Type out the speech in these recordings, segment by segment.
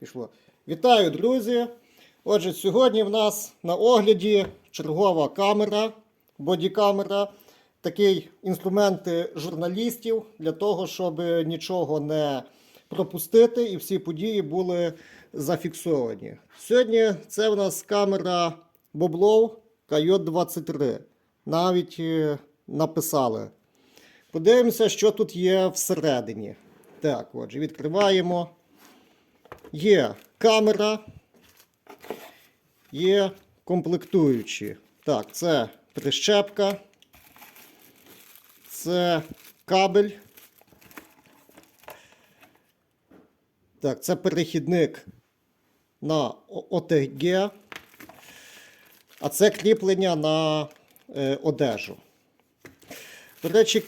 Пішло. Вітаю, друзі! Отже, сьогодні в нас на огляді чергова камера, бодікамера, такий інструмент журналістів для того, щоб нічого не пропустити і всі події були зафіксовані. Сьогодні це в нас камера Боблов KJ23. Навіть е, написали. Подивимося, що тут є всередині. Так, отже, відкриваємо. Є камера, є комплектуючі. Так, це прищепка, це кабель. Так, це перехідник на ОТГ, а це кріплення на е, одежу. До речі,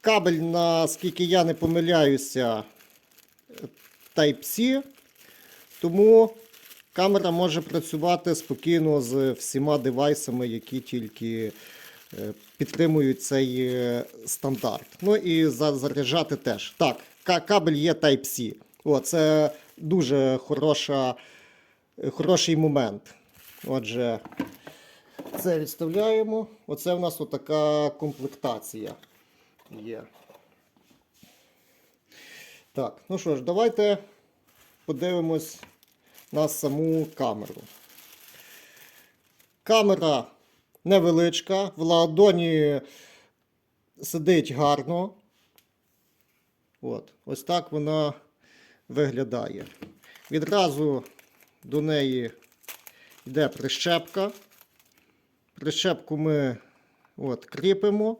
кабель, наскільки я не помиляюся, Type-C, тому камера може працювати спокійно з всіма девайсами, які тільки е, підтримують цей е, стандарт. Ну і заряджати теж. Так, кабель є Type-C. О, це дуже хороша, хороший момент. Отже, це відставляємо. Оце в нас отака комплектація є. Так, ну що ж, давайте подивимось на саму камеру. Камера невеличка, в ладоні сидить гарно. От, ось так вона виглядає. Відразу до неї йде прищепка. Прищепку ми от, кріпимо.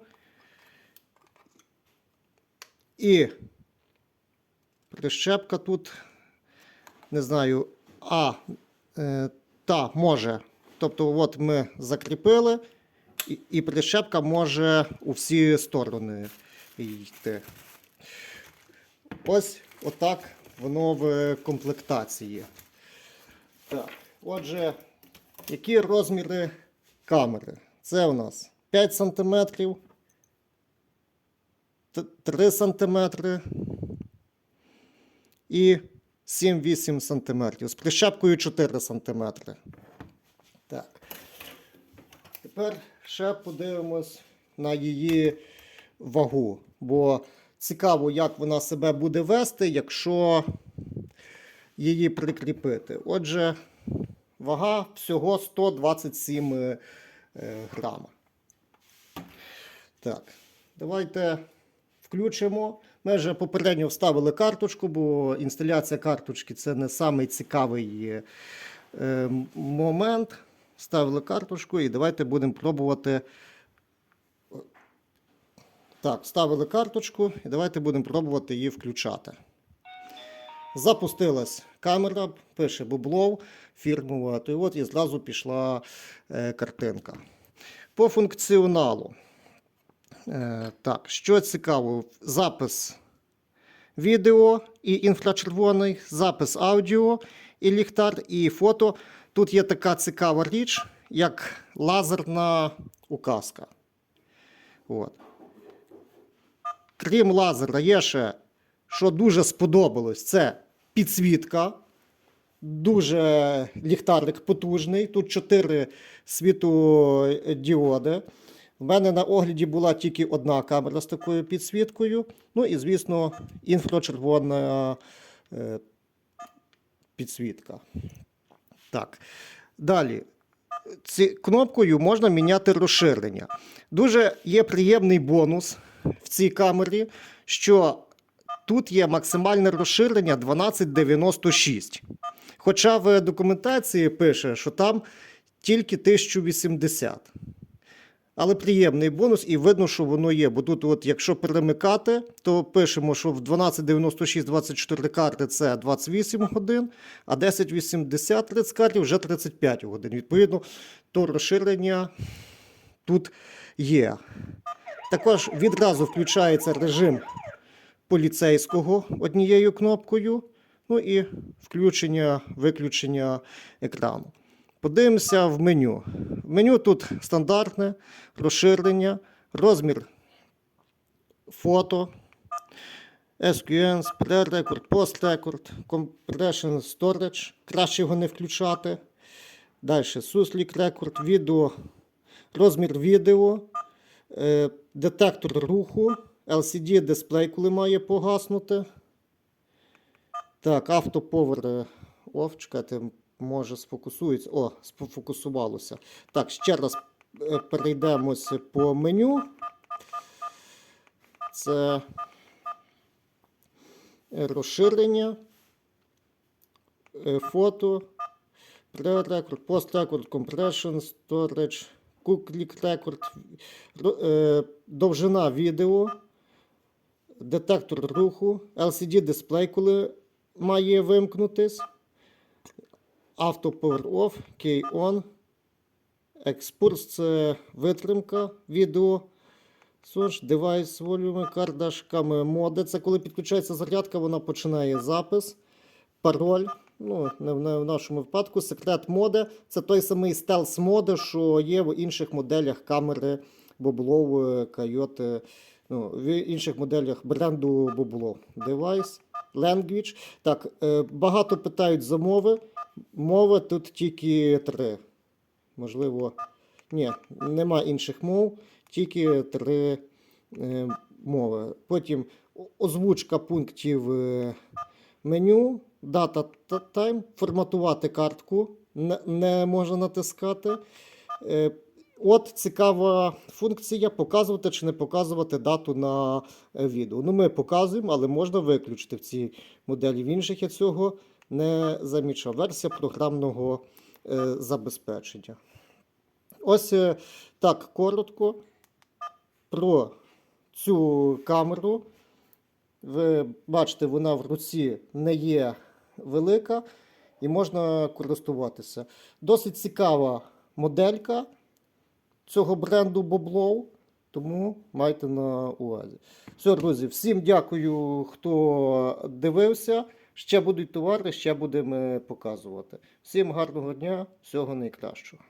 І прищепка тут, не знаю, а, е, та може. Тобто, от ми закріпили, і, і прищепка може у всі сторони йти. Ось отак воно в комплектації. Так, отже, які розміри камери? Це у нас 5 см, 3 см і 7-8 см. З прищепкою 4 см. Так. Тепер ще подивимось на її вагу. Бо цікаво, як вона себе буде вести, якщо її прикріпити. Отже, вага всього 127 е, грама. Так, давайте включимо. Ми вже попередньо вставили карточку, бо інсталяція карточки це не самий цікавий е, момент. Вставили карточку і давайте будемо пробувати. Так, вставили карточку і давайте будемо пробувати її включати. Запустилась камера, пише Бублов, фірмова, то і от і зразу пішла е, картинка. По функціоналу. Е, так, що цікаво, запис відео і інфрачервоний, запис аудіо і ліхтар, і фото. Тут є така цікава річ, як лазерна указка. От. Крім лазера, є ще, що дуже сподобалось, це підсвітка. Дуже ліхтарик потужний. Тут 4 світодіоди. В мене на огляді була тільки одна камера з такою підсвіткою. Ну і, звісно, інфрачервона е, підсвітка. Так. Далі. Ці, кнопкою можна міняти розширення. Дуже є приємний бонус в цій камері, що тут є максимальне розширення 1296. Хоча в документації пише, що там тільки 1080. Але приємний бонус, і видно, що воно є. Бо тут, от, якщо перемикати, то пишемо, що в 1296 24 карти це 28 годин, а 1080 30 картів вже 35 годин. Відповідно, то розширення тут є. Також відразу включається режим поліцейського однією кнопкою. Ну і включення, виключення екрану. Подивимося в меню. Меню тут стандартне розширення, розмір фото, SQN, pre-record, post-record, compression storage. Краще його не включати. Далі суслік рекорд, відео, розмір відео, е, детектор руху, LCD дисплей, коли має погаснути. Так, авто power чекайте, може сфокусується. О, сфокусувалося. Так, ще раз е, перейдемося по меню. Це розширення, е, фото, pre-record, post-record, compression, storage, е, довжина відео, детектор руху, LCD дисплей, коли має вимкнутись, авто power off, key on, експурс це витримка відео. Source, device, volume, кардаш, моди. Це коли підключається зарядка, вона починає запис. Пароль. Ну, не в, нашому випадку. Секрет моди. Це той самий стелс моди, що є в інших моделях камери Боблов, Койоти, ну, в інших моделях бренду Боблов. Device, language. Так, е, багато питають за мови. Мови тут тільки три. Можливо, ні, нема інших мов, тільки три е, мови. Потім озвучка пунктів е, меню, дата та тайм, форматувати картку не, не можна натискати. Е, От цікава функція показувати чи не показувати дату на е, відео. Ну, ми показуємо, але можна виключити в цій моделі. В інших я цього не замічав. Версія програмного е, забезпечення. Ось е, так коротко про цю камеру. Ви бачите, вона в руці не є велика і можна користуватися. Досить цікава моделька цього бренду Боблов, тому майте на увазі. Все, друзі, всім дякую, хто дивився. Ще будуть товари, ще будемо показувати. Всім гарного дня, всього найкращого.